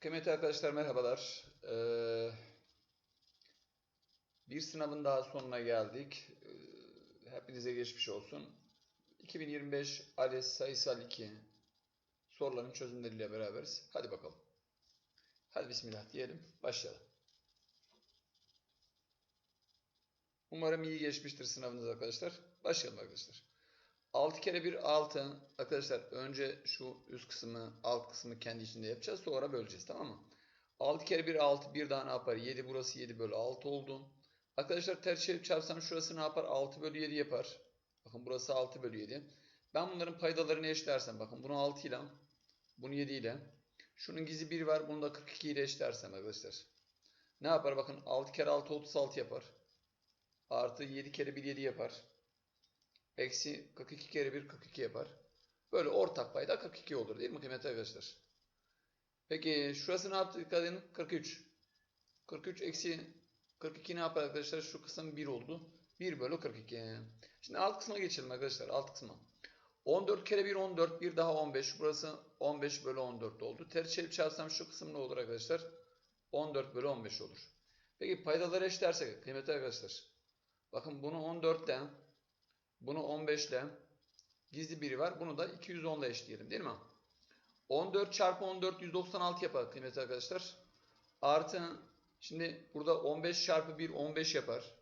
Kıymetli arkadaşlar merhabalar. Ee, bir sınavın daha sonuna geldik. Ee, hepinize geçmiş olsun. 2025 ALES sayısal 2 soruların çözümleriyle beraberiz. Hadi bakalım. Hadi bismillah diyelim. Başlayalım. Umarım iyi geçmiştir sınavınız arkadaşlar. Başlayalım arkadaşlar. 6 kere 1 6. Arkadaşlar önce şu üst kısmı alt kısmı kendi içinde yapacağız. Sonra böleceğiz tamam mı? 6 kere 1 6. Bir daha ne yapar? 7 burası 7 bölü 6 oldu. Arkadaşlar ters çevirip çarpsam şurası ne yapar? 6 bölü 7 yapar. Bakın burası 6 bölü 7. Ben bunların paydalarını eşitlersem bakın bunu 6 ile bunu 7 ile şunun gizi 1 var bunu da 42 ile eşitlersem arkadaşlar. Ne yapar? Bakın 6 kere 6 36 yapar. Artı 7 kere 1 7 yapar. Eksi 42 kere 1 42 yapar. Böyle ortak payda 42 olur değil mi kıymetli arkadaşlar? Peki şurası ne yaptı? Dikkat edin. 43. 43 eksi 42 ne yapar arkadaşlar? Şu kısım 1 oldu. 1 bölü 42. Şimdi alt kısma geçelim arkadaşlar. Alt kısma. 14 kere 1 14. Bir daha 15. Burası 15 bölü 14 oldu. Ters çevirip çarpsam şu kısım ne olur arkadaşlar? 14 bölü 15 olur. Peki paydaları eşitlersek kıymetli arkadaşlar. Bakın bunu 14'ten bunu 15 ile gizli biri var. Bunu da 210 ile eşitleyelim değil mi? 14 çarpı 14 196 yapar kıymetli arkadaşlar. Artı şimdi burada 15 çarpı 1 15 yapar.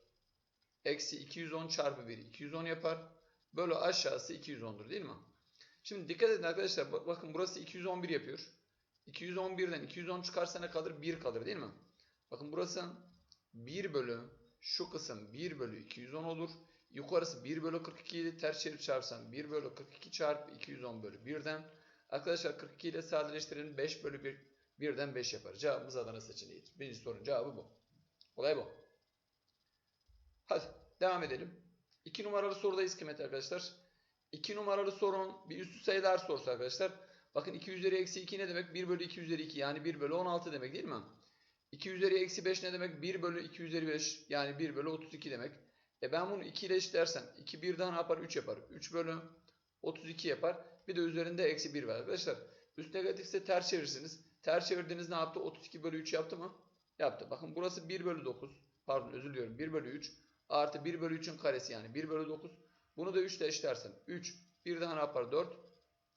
Eksi 210 çarpı 1 210 yapar. Böyle aşağısı 210'dur değil mi? Şimdi dikkat edin arkadaşlar. Bakın burası 211 yapıyor. 211'den 210 çıkarsa ne kalır? 1 kalır değil mi? Bakın burası 1 bölü şu kısım 1 bölü 210 olur. Yukarısı 1 bölü 42 ile ters çevirip çarpsam 1 bölü 42 çarpı 210 bölü 1'den. Arkadaşlar 42 ile sadeleştirelim 5 bölü 1. 1'den 5 yapar. Cevabımız Adana seçeneğidir. Birinci sorunun cevabı bu. Olay bu. Hadi devam edelim. 2 numaralı sorudayız kıymetli arkadaşlar. 2 numaralı sorun bir üstü sayılar sorusu arkadaşlar. Bakın 2 üzeri eksi 2 ne demek? 1 bölü 2 üzeri 2 yani 1 bölü 16 demek değil mi? 2 üzeri eksi 5 ne demek? 1 bölü 2 üzeri 5 yani 1 bölü 32 demek. E ben bunu 2 ile eşitlersem 2 birden yapar? 3 yapar. 3 bölü 32 yapar. Bir de üzerinde eksi 1 var arkadaşlar. Üst negatifse ters çevirirsiniz. Ters çevirdiğiniz ne yaptı? 32 bölü 3 yaptı mı? Yaptı. Bakın burası 1 bölü 9. Pardon özür diliyorum. 1 bölü 3 artı 1 bölü 3'ün karesi yani 1 bölü 9. Bunu da 3 ile eşitlersem 3 bir daha ne yapar? 4.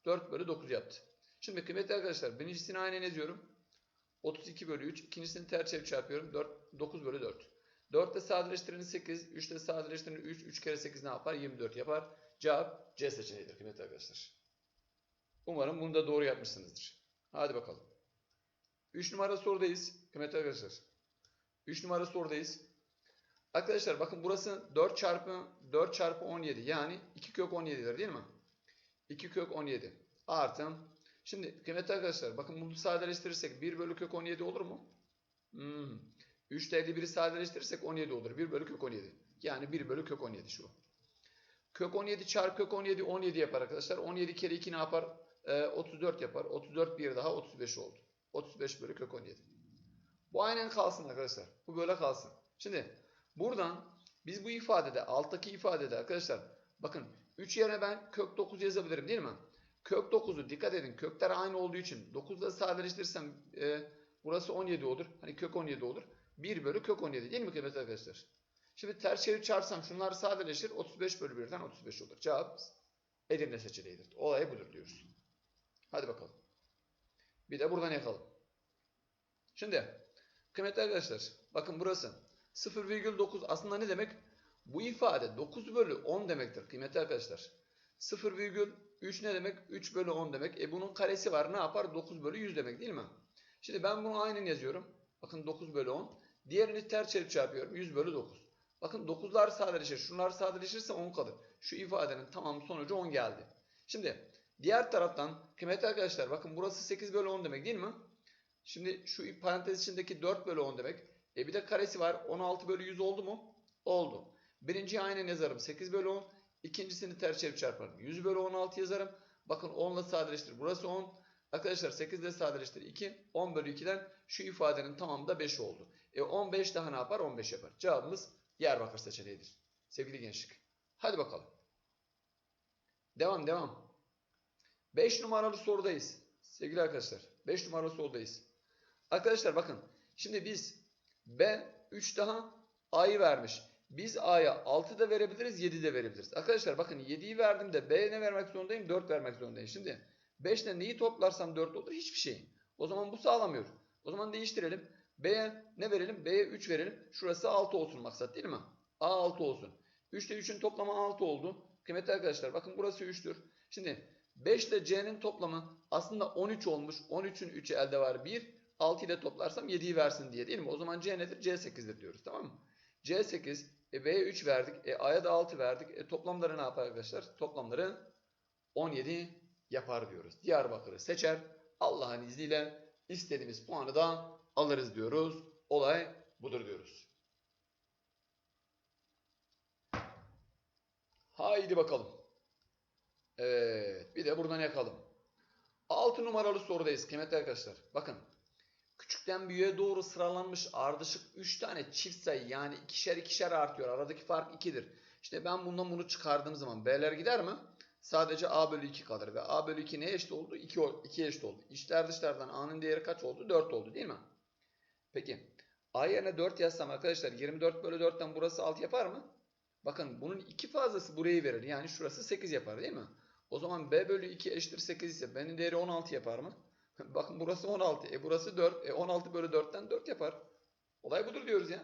4 bölü 9 yaptı. Şimdi kıymetli arkadaşlar birincisini aynen yazıyorum. 32 bölü 3. İkincisini ters çevirip çarpıyorum. 4, 9 bölü 4. 4 ile sadeleştirin 8. 3 ile sadeleştirin 3. 3 kere 8 ne yapar? 24 yapar. Cevap C seçeneğidir kıymetli arkadaşlar. Umarım bunu da doğru yapmışsınızdır. Hadi bakalım. 3 numara sorudayız kıymetli arkadaşlar. 3 numara sorudayız. Arkadaşlar bakın burası 4 çarpı 4 çarpı 17 yani 2 kök 17'dir değil mi? 2 kök 17 artı Şimdi kıymetli arkadaşlar bakın bunu sadeleştirirsek 1 bölü kök 17 olur mu? Hmm. 3 ile 51'i sadeleştirirsek 17 olur. 1 bölü kök 17. Yani 1 bölü kök 17 şu. Kök 17 çarpı kök 17 17 yapar arkadaşlar. 17 kere 2 ne yapar? Ee, 34 yapar. 34 bir daha 35 oldu. 35 bölü kök 17. Bu aynen kalsın arkadaşlar. Bu böyle kalsın. Şimdi buradan biz bu ifadede alttaki ifadede arkadaşlar bakın 3 yerine ben kök 9 yazabilirim değil mi? Kök 9'u dikkat edin kökler aynı olduğu için 9'da sadeleştirirsem e, burası 17 olur. Hani kök 17 olur. 1 bölü kök 17 değil mi kıymetli arkadaşlar? Şimdi ters çevirip çarpsam şunlar sadeleşir. 35 bölü 1'den 35 olur. Cevap Edirne seçeneğidir. Olay budur diyoruz. Hadi bakalım. Bir de buradan yakalım. Şimdi kıymetli arkadaşlar bakın burası 0,9 aslında ne demek? Bu ifade 9 bölü 10 demektir kıymetli arkadaşlar. 0,3 ne demek? 3 bölü 10 demek. E bunun karesi var ne yapar? 9 bölü 100 demek değil mi? Şimdi ben bunu aynen yazıyorum. Bakın 9 bölü 10. Diğerini ters çevirip çarpıyorum. 100 bölü 9. Bakın 9'lar sadeleşir. Şunlar sadeleşirse 10 kalır. Şu ifadenin tamam sonucu 10 geldi. Şimdi diğer taraftan kıymetli arkadaşlar bakın burası 8 bölü 10 demek değil mi? Şimdi şu parantez içindeki 4 bölü 10 demek. E bir de karesi var. 16 bölü 100 oldu mu? Oldu. Birinciyi aynen yazarım. 8 bölü 10. İkincisini ters çevirip çarparım. 100 bölü 16 yazarım. Bakın 10 ile sadeleştir. Burası 10. Arkadaşlar 8 ile sadeleştir 2. 10 bölü 2'den şu ifadenin tamamı da 5 oldu. E 15 daha ne yapar? 15 yapar. Cevabımız Diyarbakır seçeneğidir. Sevgili gençlik. Hadi bakalım. Devam devam. 5 numaralı sorudayız. Sevgili arkadaşlar. 5 numaralı sorudayız. Arkadaşlar bakın. Şimdi biz B 3 daha A'yı vermiş. Biz A'ya 6 da verebiliriz 7 de verebiliriz. Arkadaşlar bakın 7'yi verdim de B'ye ne vermek zorundayım? 4 vermek zorundayım. Şimdi 5 ile neyi toplarsam 4 olur? Hiçbir şey. O zaman bu sağlamıyor. O zaman değiştirelim. B'ye ne verelim? B'ye 3 verelim. Şurası 6 olsun maksat değil mi? A 6 olsun. 3 ile 3'ün toplamı 6 oldu. Kıymetli arkadaşlar bakın burası 3'tür. Şimdi 5 ile C'nin toplamı aslında 13 olmuş. 13'ün 3'ü elde var 1. 6 ile toplarsam 7'yi versin diye değil mi? O zaman C nedir? C8'dir diyoruz tamam mı? C8 e B'ye 3 verdik. E A'ya da 6 verdik. E toplamları ne yapar arkadaşlar? Toplamları 17 yapar diyoruz. Diyarbakır'ı seçer. Allah'ın izniyle istediğimiz puanı da alırız diyoruz. Olay budur diyoruz. Haydi bakalım. Evet. Bir de buradan yakalım. 6 numaralı sorudayız kıymetli arkadaşlar. Bakın. Küçükten büyüğe doğru sıralanmış ardışık 3 tane çift sayı yani ikişer ikişer artıyor. Aradaki fark 2'dir. İşte ben bundan bunu çıkardığım zaman B'ler gider mi? Sadece A bölü 2 kalır. Ve A bölü 2 ne eşit oldu? 2, 2 eşit oldu. İçler dışlardan A'nın değeri kaç oldu? 4 oldu değil mi? Peki. A yerine 4 yazsam arkadaşlar 24 bölü 4'ten burası 6 yapar mı? Bakın bunun iki fazlası burayı verir. Yani şurası 8 yapar değil mi? O zaman B bölü 2 eşittir 8 ise B'nin değeri 16 yapar mı? Bakın burası 16. E burası 4. E 16 bölü 4'ten 4 yapar. Olay budur diyoruz ya.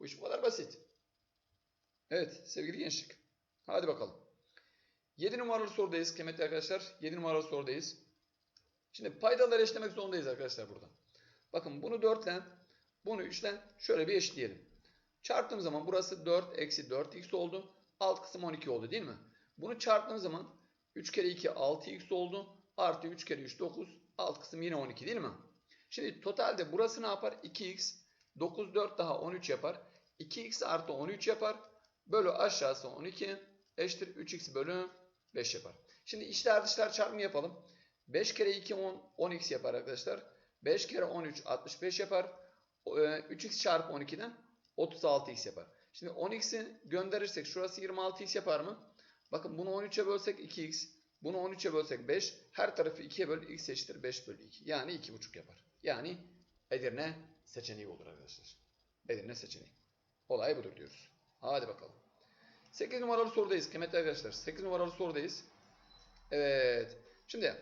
Bu iş bu kadar basit. Evet sevgili gençlik. Hadi bakalım. 7 numaralı sorudayız kıymetli arkadaşlar. 7 numaralı sorudayız. Şimdi paydaları eşlemek zorundayız arkadaşlar burada. Bakın bunu 4 ile bunu 3 ile şöyle bir eşitleyelim. Çarptığım zaman burası 4 eksi 4x oldu. Alt kısım 12 oldu değil mi? Bunu çarptığım zaman 3 kere 2 6x oldu. Artı 3 kere 3 9. Alt kısım yine 12 değil mi? Şimdi totalde burası ne yapar? 2x. 9 4 daha 13 yapar. 2x artı 13 yapar. Bölü aşağısı 12 eşittir 3x bölü 5 yapar. Şimdi içler dışlar çarpımı yapalım. 5 kere 2 10 10x yapar arkadaşlar. 5 kere 13 65 yapar. 3x çarpı 12'den 36x yapar. Şimdi 10x'i gönderirsek şurası 26x yapar mı? Bakın bunu 13'e bölsek 2x. Bunu 13'e bölsek 5. Her tarafı 2'ye böl x eşittir 5 bölü 2. Yani 2,5 yapar. Yani Edirne seçeneği olur arkadaşlar. Edirne seçeneği. Olay budur diyoruz. Hadi bakalım. 8 numaralı sorudayız kıymetli arkadaşlar. 8 numaralı sorudayız. Evet. Şimdi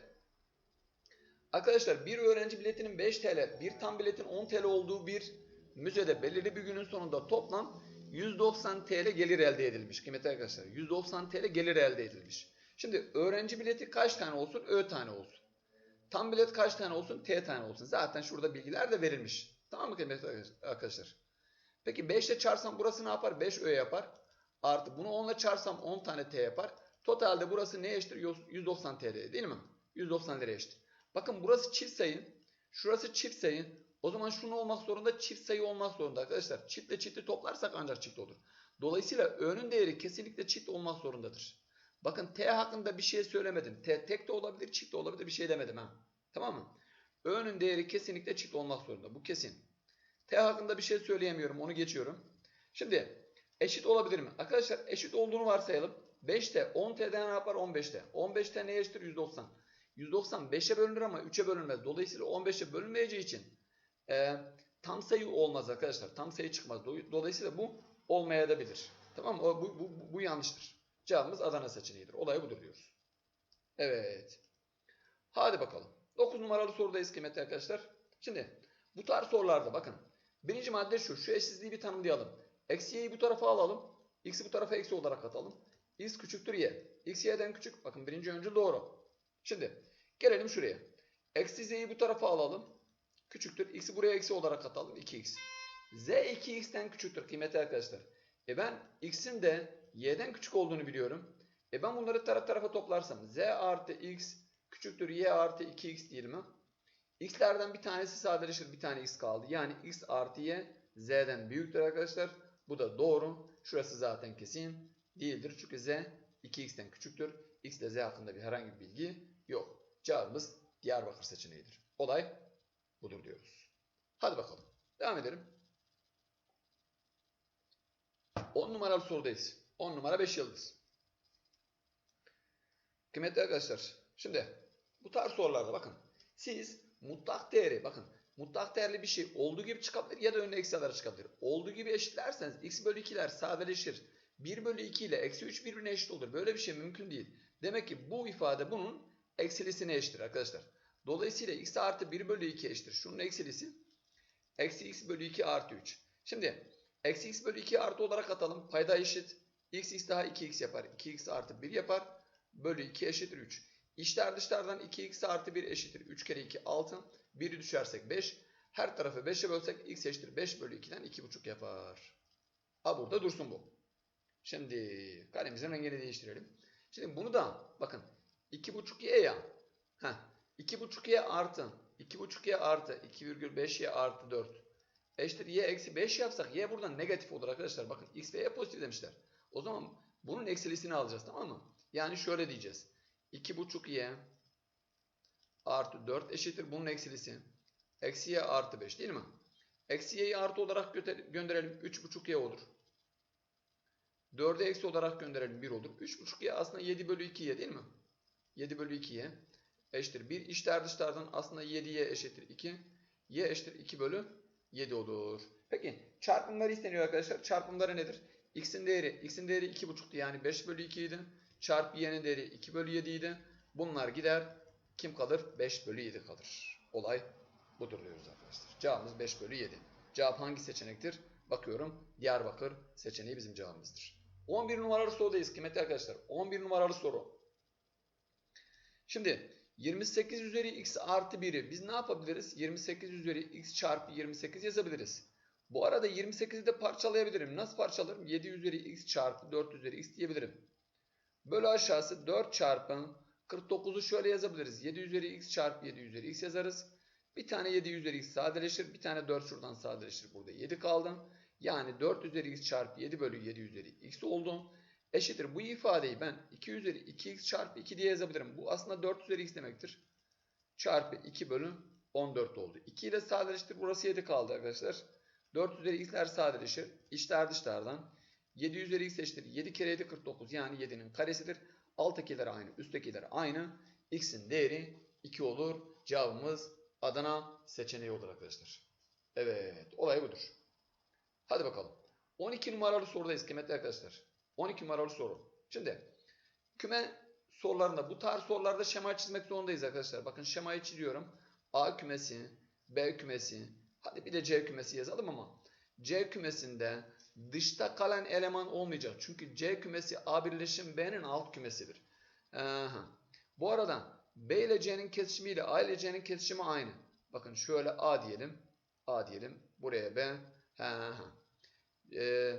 arkadaşlar bir öğrenci biletinin 5 TL, bir tam biletin 10 TL olduğu bir müzede belirli bir günün sonunda toplam 190 TL gelir elde edilmiş kıymetli arkadaşlar. 190 TL gelir elde edilmiş. Şimdi öğrenci bileti kaç tane olsun? Ö tane olsun. Tam bilet kaç tane olsun? T tane olsun. Zaten şurada bilgiler de verilmiş. Tamam mı kıymetli arkadaşlar? Peki 5 ile çarpsam burası ne yapar? 5 Ö yapar. Artı bunu 10 ile çarpsam 10 tane T yapar. Totalde burası ne eşittir? 190 TL değil mi? 190 lira eşittir. Bakın burası çift sayı. Şurası çift sayı. O zaman şunu olmak zorunda çift sayı olmak zorunda arkadaşlar. Çiftle çifti toplarsak ancak çift olur. Dolayısıyla Ö'nün değeri kesinlikle çift olmak zorundadır. Bakın T hakkında bir şey söylemedim. T tek de olabilir, çift de olabilir bir şey demedim ha. Tamam mı? Ö'nün değeri kesinlikle çift olmak zorunda. Bu kesin. T hakkında bir şey söyleyemiyorum. Onu geçiyorum. Şimdi eşit olabilir mi? Arkadaşlar eşit olduğunu varsayalım. 5'te 10 T'den ne yapar? 15'te. 15'te ne eşittir? 190. 190 5'e bölünür ama 3'e bölünmez. Dolayısıyla 15'e bölünmeyeceği için e, tam sayı olmaz arkadaşlar. Tam sayı çıkmaz. Dolayısıyla bu olmayabilir. Tamam mı? Bu, bu, bu yanlıştır. Cevabımız Adana seçeneğidir. Olay budur diyoruz. Evet. Hadi bakalım. 9 numaralı sorudayız kıymetli arkadaşlar. Şimdi bu tarz sorularda bakın. Birinci madde şu. Şu eşsizliği bir tanımlayalım. Eksi y'yi bu tarafa alalım. X'i bu tarafa eksi olarak atalım. X küçüktür y. X y'den küçük. Bakın birinci öncül doğru. Şimdi gelelim şuraya. Eksi z'yi bu tarafa alalım. Küçüktür. X'i buraya eksi olarak atalım. 2x. Z 2x'ten küçüktür kıymetli arkadaşlar. E ben x'in de y'den küçük olduğunu biliyorum. E ben bunları taraf tarafa toplarsam z artı x küçüktür y artı 2x değil mi? x'lerden bir tanesi sadeleşir bir tane x kaldı. Yani x artı y z'den büyüktür arkadaşlar. Bu da doğru. Şurası zaten kesin değildir. Çünkü z 2x'ten küçüktür. x ile z hakkında bir herhangi bir bilgi yok. Cevabımız Diyarbakır seçeneğidir. Olay budur diyoruz. Hadi bakalım. Devam edelim. 10 numaralı sorudayız. 10 numara 5 yıldız. Kıymetli arkadaşlar. Şimdi bu tarz sorularda bakın. Siz mutlak değeri bakın mutlak değerli bir şey olduğu gibi çıkabilir ya da önüne eksi alarak çıkabilir. Olduğu gibi eşitlerseniz x bölü 2'ler sadeleşir. 1 bölü 2 ile eksi 3 birbirine eşit olur. Böyle bir şey mümkün değil. Demek ki bu ifade bunun eksilisine eşittir arkadaşlar. Dolayısıyla x artı 1 bölü 2 eşittir. Şunun eksilisi eksi x bölü 2 artı 3. Şimdi eksi x bölü 2 artı olarak atalım. Payda eşit. x x daha 2x yapar. 2x artı 1 yapar. Bölü 2 eşittir 3. İçler dışlardan 2x artı 1 eşittir. 3 kere 2 6. 1'i düşersek 5. Her tarafı 5'e bölsek x eşittir 5 bölü 2'den 2,5 yapar. Ha burada dursun bu. Şimdi kalemimizin rengini değiştirelim. Şimdi bunu da bakın 2,5y ya. Heh, 2,5y artı 2,5y artı 2,5y artı 4 eşittir y eksi 5 yapsak y buradan negatif olur arkadaşlar. Bakın x ve y pozitif demişler. O zaman bunun eksilisini alacağız tamam mı? Yani şöyle diyeceğiz. 2,5y artı 4 eşittir bunun eksilisi. Eksi y artı 5 değil mi? Eksi y'yi artı olarak gönderelim. 3,5y olur. 4'ü eksi olarak gönderelim 1 olur. 3,5y aslında 7 bölü 2y değil mi? 7 bölü 2y eşittir 1. İçler dışlardan aslında 7y eşittir 2. y eşittir 2 bölü 7 olur. Peki çarpımları isteniyor arkadaşlar. Çarpımları nedir? x'in değeri x'in değeri 2,5'tu yani 5 bölü 2 idi. Çarpı y'nin değeri 2 bölü 7 idi. Bunlar gider. Kim kalır? 5 bölü 7 kalır. Olay budur diyoruz arkadaşlar. Cevabımız 5 bölü 7. Cevap hangi seçenektir? Bakıyorum. Diyarbakır seçeneği bizim cevabımızdır. 11 numaralı sorudayız kıymetli arkadaşlar. 11 numaralı soru. Şimdi 28 üzeri x artı 1'i biz ne yapabiliriz? 28 üzeri x çarpı 28 yazabiliriz. Bu arada 28'i de parçalayabilirim. Nasıl parçalarım? 7 üzeri x çarpı 4 üzeri x diyebilirim. Bölü aşağısı 4 çarpı 49'u şöyle yazabiliriz. 7 üzeri x çarpı 7 üzeri x yazarız. Bir tane 7 üzeri x sadeleşir. Bir tane 4 şuradan sadeleşir. Burada 7 kaldı. Yani 4 üzeri x çarpı 7 bölü 7 üzeri x oldu. Eşittir. Bu ifadeyi ben 2 üzeri 2x çarpı 2 diye yazabilirim. Bu aslında 4 üzeri x demektir. Çarpı 2 bölü 14 oldu. 2 ile sadeleştir. Burası 7 kaldı arkadaşlar. 4 üzeri x'ler sadeleşir. İçler dışlardan. 7 üzeri x eşittir. 7 kere 7 49. Yani 7'nin karesidir. Alttakiler aynı. Üsttekiler aynı. X'in değeri 2 olur. Cevabımız Adana seçeneği olur arkadaşlar. Evet. Olay budur. Hadi bakalım. 12 numaralı sorudayız kıymetli arkadaşlar. 12 numaralı soru. Şimdi küme sorularında bu tarz sorularda şema çizmek zorundayız arkadaşlar. Bakın şemayı çiziyorum. A kümesi, B kümesi, hadi bir de C kümesi yazalım ama C kümesinde dışta kalan eleman olmayacak. Çünkü C kümesi A birleşim B'nin alt kümesidir. Aha. Bu arada B ile C'nin kesişimi ile A ile C'nin kesişimi aynı. Bakın şöyle A diyelim. A diyelim. Buraya B. Ha, ha. Ee,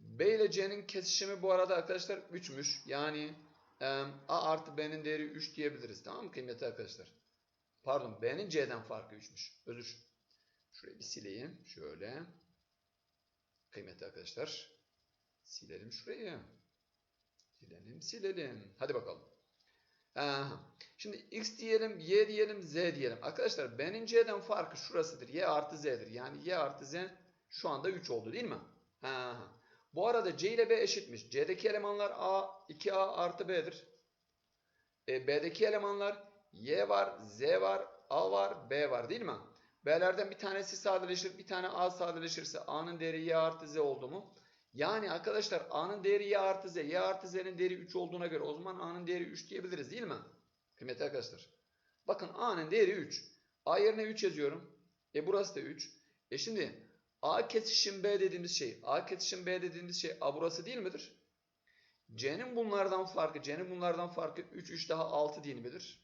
B ile C'nin kesişimi bu arada arkadaşlar 3'müş. Yani e, A artı B'nin değeri 3 diyebiliriz. Tamam mı kıymetli arkadaşlar? Pardon B'nin C'den farkı 3'müş. Özür. Şurayı bir sileyim. Şöyle. Kıymetli arkadaşlar. Silelim şurayı. Silelim silelim. Hadi bakalım. Aha. Şimdi x diyelim, y diyelim, z diyelim. Arkadaşlar B'nin C'den farkı şurasıdır. Y artı z'dir. Yani y artı z şu anda 3 oldu değil mi? Aha. Bu arada C ile B eşitmiş. C'deki elemanlar A, 2A artı B'dir. E, B'deki elemanlar Y var, Z var, A var, B var değil mi? B'lerden bir tanesi sadeleşir, bir tane A sadeleşirse A'nın değeri Y artı Z oldu mu? Yani arkadaşlar A'nın değeri Y artı Z, Y artı Z'nin değeri 3 olduğuna göre o zaman A'nın değeri 3 diyebiliriz değil mi? Kıymetli arkadaşlar. Bakın A'nın değeri 3. A yerine 3 yazıyorum. E burası da 3. E şimdi A kesişim B dediğimiz şey, A kesişim B dediğimiz şey A burası değil midir? C'nin bunlardan farkı, C'nin bunlardan farkı 3, 3 daha 6 değil midir?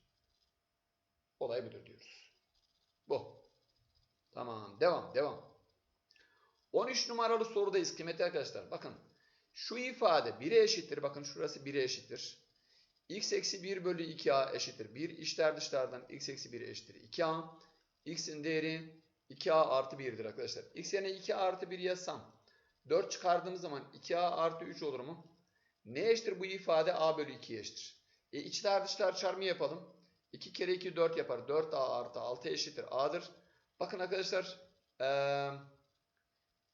Olay budur diyoruz. Bu. Tamam, devam, devam. 13 numaralı sorudayız kıymetli arkadaşlar. Bakın, şu ifade 1'e eşittir. Bakın şurası 1'e eşittir. x eksi 1 bölü 2a eşittir 1. İçler dışlardan x eksi 1 eşittir 2a. x'in değeri 2a artı 1'dir arkadaşlar. x yerine 2a artı 1 yazsam 4 çıkardığımız zaman 2a artı 3 olur mu? Ne eşittir bu ifade a bölü 2'ye eşittir. E içler dışlar çarpımı yapalım. 2 kere 2 4 yapar. 4a artı 6 eşittir a'dır. Bakın arkadaşlar ee,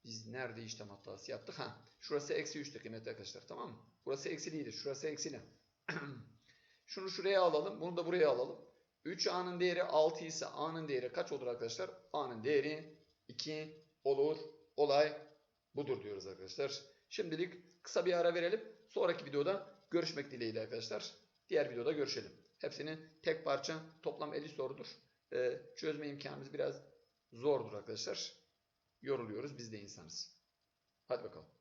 biz nerede işlem hatası yaptık? Ha, şurası eksi 3'tü kıymetli arkadaşlar tamam mı? Burası eksiliydi. Şurası eksili. Şunu şuraya alalım. Bunu da buraya alalım. 3A'nın değeri 6 ise A'nın değeri kaç olur arkadaşlar? A'nın değeri 2 olur. Olay budur diyoruz arkadaşlar. Şimdilik kısa bir ara verelim. Sonraki videoda görüşmek dileğiyle arkadaşlar. Diğer videoda görüşelim. Hepsini tek parça toplam 50 sorudur. Ee, çözme imkanımız biraz zordur arkadaşlar. Yoruluyoruz. Biz de insanız. Hadi bakalım.